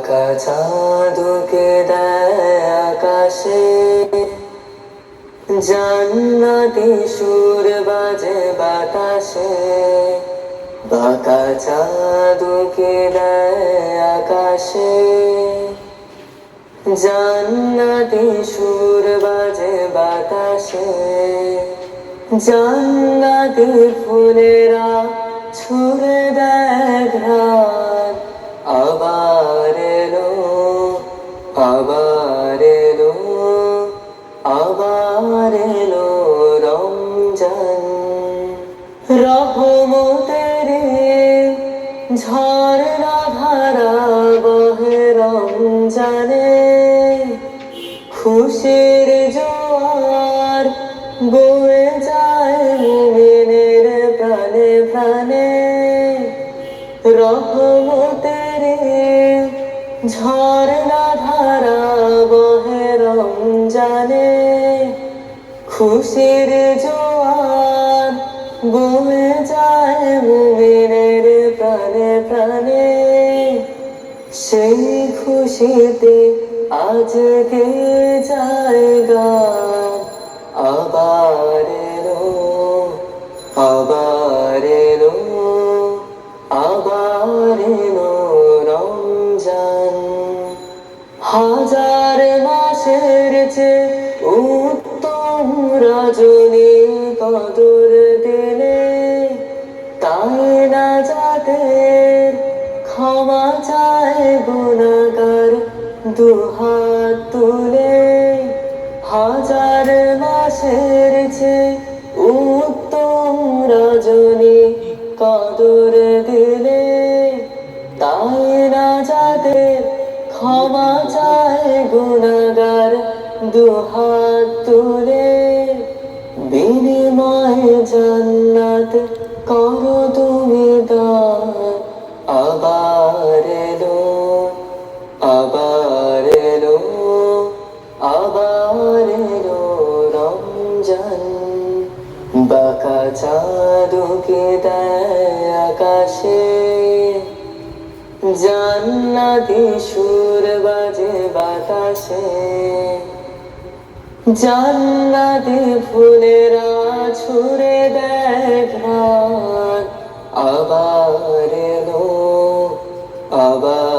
বাঁকা চাঁদকে দেয় আকাশে জান্নাতি সুর বাজে বাতাসে। বাঁকা চাঁদকে দেয় আকাশে জান্নাতি সুর বাজে বাতাসে। জান্নাতি ফুলেরা ছুড়ে দেয় আবার এলো আবার এলো রমজান। রহমতের ঝর্ণা ধারা বহে রমজানে, খুশির জোয়ার বয়ে যায় মুমিনের প্রাণে প্রাণে। রহমতের ঝর্ণা রমজানে খুশির জোয়ার বয়ে যায় মুমিনের প্রাণে প্রাণে। সেই খুশিতে আজকে আবার এলো আবার এলো আবার এলো রমজান। হাজার মাসের কদর দিলে তাই না ক্ষমা চায় গুণাগার দুহাত তুলে। হাজার মাসের চেয়ে উত্তম রজনী কদর দিলে তাই না ক্ষমা চায় গুণাগার দুহাত তুলে। বিনিময় জান্নাত করো তুমি দান। আবার এলো আবার এলো আবার এলো রমজান। বাঁকা চাঁদকে দেয় আকাশে। জান্নাতি সুর বাজে বাতাসে। জান্নাতি ফুলেরা ছুড়ে দেখান আবার এলো আবার